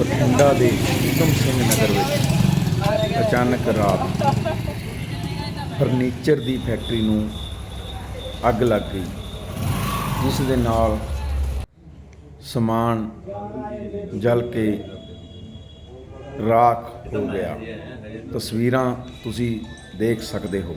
ਬਠਿੰਡਾ ਦੇ ਊਧਮ ਸਿੰਘ ਨਗਰ ਵਿੱਚ ਅਚਾਨਕ ਰਾਤ ਫਰਨੀਚਰ ਦੀ ਫੈਕਟਰੀ ਨੂੰ ਅੱਗ ਲੱਗ ਗਈ, ਜਿਸ ਦੇ ਨਾਲ ਸਮਾਨ ਜਲ ਕੇ ਰਾਖ ਹੋ ਗਿਆ। ਤਸਵੀਰਾਂ ਤੁਸੀਂ ਦੇਖ ਸਕਦੇ ਹੋ।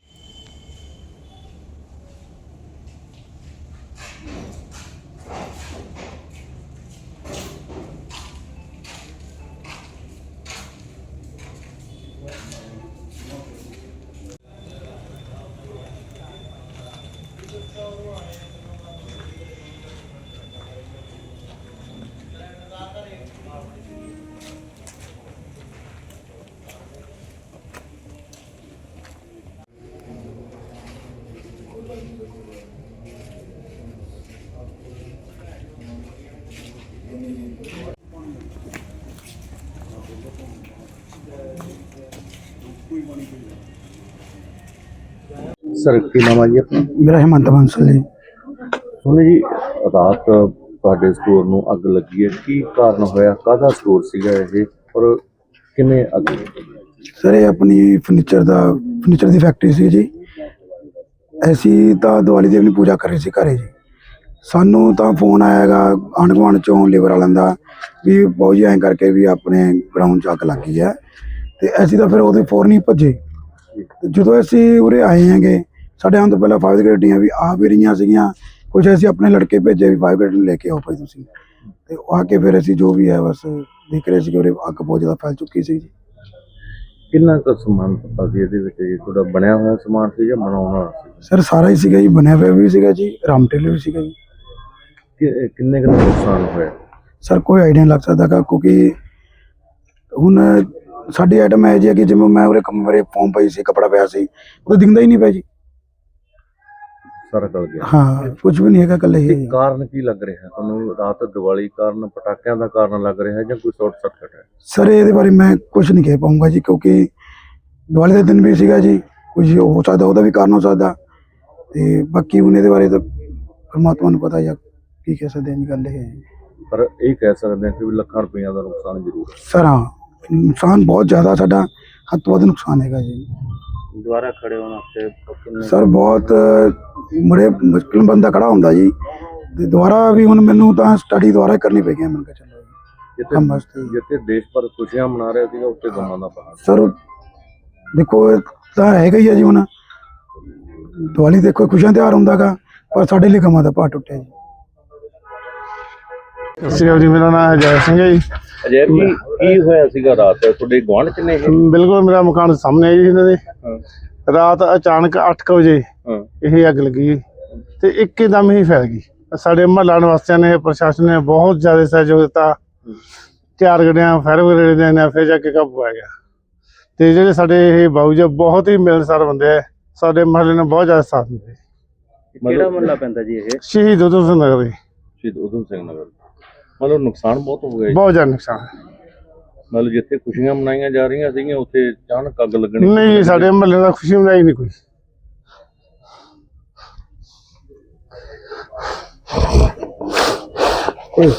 ਸਰ ਕੀ ਨਾਮ ਜੀ ਆਪਣਾ? ਮੇਰਾ ਹਿਮੰਤ ਬੰਸਲ ਜੀ। ਸੁਣੇ ਜੀ ਰਾਤ ਤੁਹਾਡੇ ਸਟੋਰ ਨੂੰ ਅੱਗ ਲੱਗੀ ਹੈ। ਕੀ ਕਾਰਨ ਹੋਇਆ? ਕਾਹਦਾ ਸਟੋਰ ਸੀਗਾ ਇਹ? ਔਰ ਕਿਵੇਂ ਅੱਗ ਲੱਗੀ? ਸਰ ਇਹ ਆਪਣੀ ਫਰਨੀਚਰ ਦਾ ਫਰਨੀਚਰ ਦੀ ਫੈਕਟਰੀ ਸੀ ਜੀ। ਅਸੀਂ ਤਾਂ ਦੀਵਾਲੀ ਦੀ ਆਪਣੀ ਪੂਜਾ ਕਰ ਰਹੇ ਸੀ ਘਰੇ ਜੀ। ਸਾਨੂੰ ਤਾਂ ਫੋਨ ਆਇਆਗਾ ਆਂਢ ਗੁਆਂਢ ਚੋਂ ਲੇਬਰ ਵਾਲਿਆਂ ਦਾ ਵੀ ਬਹੁਤ ਜੀ ਐਂ ਕਰਕੇ ਵੀ ਆਪਣੇ ਗਰਾਊਂਡ 'ਚ ਅੱਗ ਲੱਗ ਹੈ। ਤੇ ਅਸੀਂ ਤਾਂ ਫਿਰ ਉਹਦੇ ਫੌਰਨ ਹੀ ਭੱਜੇ। ਤੇ ਜਦੋਂ ਅਸੀਂ ਉਰੇ ਆਏ ਹੈਗੇ ਸਾਡੇ ਆਉਣ ਤੋਂ ਪਹਿਲਾਂ ਫਾਇਰ ਟੀਮਾਂ ਵੀ ਆ ਵੀ ਰਹੀਆਂ ਸੀਗੀਆਂ ਕੁਝ ਅਸੀਂ ਆਪਣੇ ਲੜਕੇ ਭੇਜੇ ਵੀ ਫਾਇਰ ਨੂੰ ਲੈ ਕੇ ਆਓ ਭਾਈ ਤੁਸੀਂ। ਤੇ ਆ ਕੇ ਫਿਰ ਅਸੀਂ ਜੋ ਵੀ ਹੈ ਬਸ ਦੇਖ ਰਹੇ ਸੀ ਕਿ ਉਰੇ ਅੱਗ ਬਹੁਤ ਜ਼ਿਆਦਾ ਫੈਲ ਚੁੱਕੀ ਸੀ ਜੀ। ਕਿੰਨਾ ਕੁ ਸਮਾਨ ਪਤਾ ਸੀ ਇਹਦੇ ਵਿੱਚ ਜੀ? ਤੁਹਾਡਾ ਬਣਿਆ ਹੋਇਆ ਸਮਾਨ ਸੀ ਜਾਂ ਬਣਾਉਣਾ ਵਾਲਾ ਸੀ? ਸਰ ਸਾਰਾ ਹੀ ਸੀਗਾ ਜੀ ਬਣਿਆ ਹੋਇਆ ਵੀ ਸੀਗਾ ਜੀ ਰਾਮਟੇਲ ਵੀ ਸੀਗਾ ਜੀ। ਕਿ- ਕਿੰਨੇ ਕੁ ਦਾ ਨੁਕਸਾਨ ਹੋਇਆ? ਸਰ ਕੋਈ ਆਈਡੀਆ ਨਹੀਂ ਲੱਗ ਸਕਦਾ ਕਿਉਂਕਿ ਹੁਣ ਸਾਡੀ ਆਈਟਮ ਹੈ ਜੀ ਹੈ ਕਿ ਜਿਵੇਂ ਮੈਂ ਉਰੇ ਕਮਰੇ ਫੋਮ ਪਈ ਸੀ ਕਪੜਾ ਪਿਆ ਸੀ ਉਹ ਤਾਂ ਦਿਖਦਾ ਹੀ ਨਹੀਂ ਪਿਆ ਜੀ। ਸਾਰਾ ਗਲ ਗਿਆ। ਹਾਂ ਕੁਝ ਵੀ ਨਹੀਂ ਹੈਗਾ ਕੱਲੇ ਤੇ ਹੀ। ਕਾਰਨ ਕੀ ਲੱਗ ਰਿਹਾ? ਤੁਹਾਨੂੰ ਰਾਤ ਦੀਵਾਲੀ ਕਾਰਨ ਪਟਾਕਿਆਂ ਦਾ ਕਾਰਨ ਲੱਗ ਰਿਹਾ ਜਾਂ ਕੋਈ ਸ਼ਾਰਟ ਸਰਕਟ ਹੈ? ਸਰ ਇਹਦੇ ਬਾਰੇ ਮੈਂ ਕੁਝ ਨਹੀਂ ਕਹਿ ਪਾਉਂਗਾ ਜੀ ਕਿਉਂਕਿ ਦੀਵਾਲੀ ਦਾ ਦਿਨ ਵੀ ਸੀਗਾ ਜੀ ਕੁਝ ਹੋ ਸਕਦਾ ਉਹਦਾ ਵੀ ਕਾਰਨ ਹੋ ਸਕਦਾ। ਤੇ ਬਾਕੀ ਹੁਣ ਇਹਦੇ ਬਾਰੇ ਤਾਂ ਪਰਮਾਤਮਾ ਨੂੰ ਪਤਾ ਜਾਂ ਕੀ ਕਹਿ ਸਕਦੇ ਹਾਂ ਗੱਲ ਇਹ। ਪਰ ਇਹ ਕਹਿ ਸਕਦੇ ਹਾਂ ਕਿ ਲੱਖਾਂ ਰੁਪਈਆ ਦਾ ਨੁਕਸਾਨ ਜ਼ਰੂਰ ਸਰ ਹਾਂ। ਨੁਕਸਾਨ ਬਹੁਤ ਜ਼ਿਆਦਾ ਸਾਡਾ ਹੱਦ ਤੋਂ ਵੱਧ ਨੁਕਸਾਨ ਹੈਗਾ ਜੀ। ਦੁਬਾਰਾ ਖੜੇ ਹੋਣ ਵਾਸਤੇ ਸਰ ਬਹੁਤ ਬੜੇ ਮੁਸ਼ਕਿਲ ਬੰਦਾ ਖੜਾ ਹੁੰਦਾ ਜੀ। ਤੇ ਦੁਬਾਰਾ ਵੀ ਹੁਣ ਮੈਨੂੰ ਤਾਂ ਸਟੱਡੀ ਦੁਬਾਰਾ ਕਰਨੀ ਪਈ ਹੈ ਮੈਂ ਕਿਹਾ ਚਲੋ ਜਿੱਥੇ ਦੇਸ਼ ਭਰ ਖੁਸ਼ੀਆਂ ਮਨਾ ਰਿਹਾ ਸੀਗਾ ਉੱਥੇ ਗਮਾਂ ਦਾ ਪਹਾੜ ਸਰ ਦੇਖੋ ਤਾਂ ਹੈਗਾ ਹੀ ਹੈ ਜੀ ਹੁਣ। ਦੀਵਾਲੀ ਦੇਖੋ ਖੁਸ਼ੀਆਂ ਤਿਉਹਾਰ ਹੁੰਦਾਗਾ ਪਰ ਸਾਡੇ ਲਈ ਗਮਾਂ ਦਾ ਭਾਰ ਟੁੱਟਿਆ ਜੀ। ਸਤਿ ਸ਼੍ਰੀ ਅਕਾਲ ਜੀ ਮੇਰਾ ਨਾਮ ਹੈ ਜੈ ਸਿੰਘ ਹੈ ਜੀ। ਅਜੇ ਕੀ ਕੀ ਹੋਇਆ ਸੀਗਾ ਰਾਤ? ਤੁਹਾਡੇ ਗੁਆਂਢ ਚ ਨੇ ਇਹ ਬਿਲਕੁਲ ਮੇਰਾ ਮਕਾਨ ਸਾਹਮਣੇ ਹੈ ਜੀ ਇਹਨਾਂ ਦੇ। ਰਾਤ ਅਚਾਨਕ 8 ਵਜੇ ਇਹ ਅੱਗ ਲੱਗੀ ਤੇ ਇੱਕਦਮ ਹੀ ਫੈਲ ਗਈ। ਸਾਡੇ ਮਹੱਲਾ ਨਿਵਾਸੀਆਂ ਨੇ ਪ੍ਰਸ਼ਾਸਨ ਨੇ ਬਹੁਤ ਜ਼ਿਆਦਾ ਸਹਿਯੋਗ ਦਿੱਤਾ। ਚਾਰ ਗੱਡੀਆਂ ਫਾਇਰ ਬ੍ਰਿਗੇਡ ਦੇ ਨੇ ਫਿਰ ਜਾ ਕੇ ਕਾਬੂ ਆ ਗਿਆ। ਤੇ ਜਿਹੜੇ ਸਾਡੇ ਇਹ ਬਾਊ ਜੀ ਬਹੁਤ ਹੀ ਮਿਲਣਸਾਰ ਬੰਦੇ ਆ। ਸਾਡੇ ਮਹੱਲੇ ਨੇ ਬਹੁਤ ਜ਼ਿਆਦਾ ਸਾਥ ਦਿੱਤੇ। ਕਿਹੜਾ ਮਹੱਲਾ ਪੈਂਦਾ ਜੀ ਇਹ? ਸ਼ਹੀਦ ਉਦੋਂ ਸਿੰਘ ਨਗਰ ਦੇ ਸ਼ਹੀਦ ਉਦਮ ਸਿੰਘ ਨਗਰ। ਮਤਲਬ ਨੁਕਸਾਨ ਬਹੁਤ ਹੋ ਗਿਆ ਜੀ। ਬਹੁਤ ਜ਼ਿਆਦਾ ਨੁਕਸਾਨ। ਮਤਲਬ ਜਿੱਥੇ ਖੁਸ਼ੀਆਂ ਮਨਾਈਆਂ ਜਾ ਰਹੀਆਂ ਸੀਗੀਆਂ ਉੱਥੇ ਅਚਾਨਕ ਅੱਗ ਲੱਗਣੀ ਨਹੀਂ ਜੀ, ਸਾਡੇ ਮਹੱਲੇ ਦਾ ਖੁਸ਼ੀ ਮਨਾਈ ਨਹੀਂ ਕੋਈ। ਕੋਈ।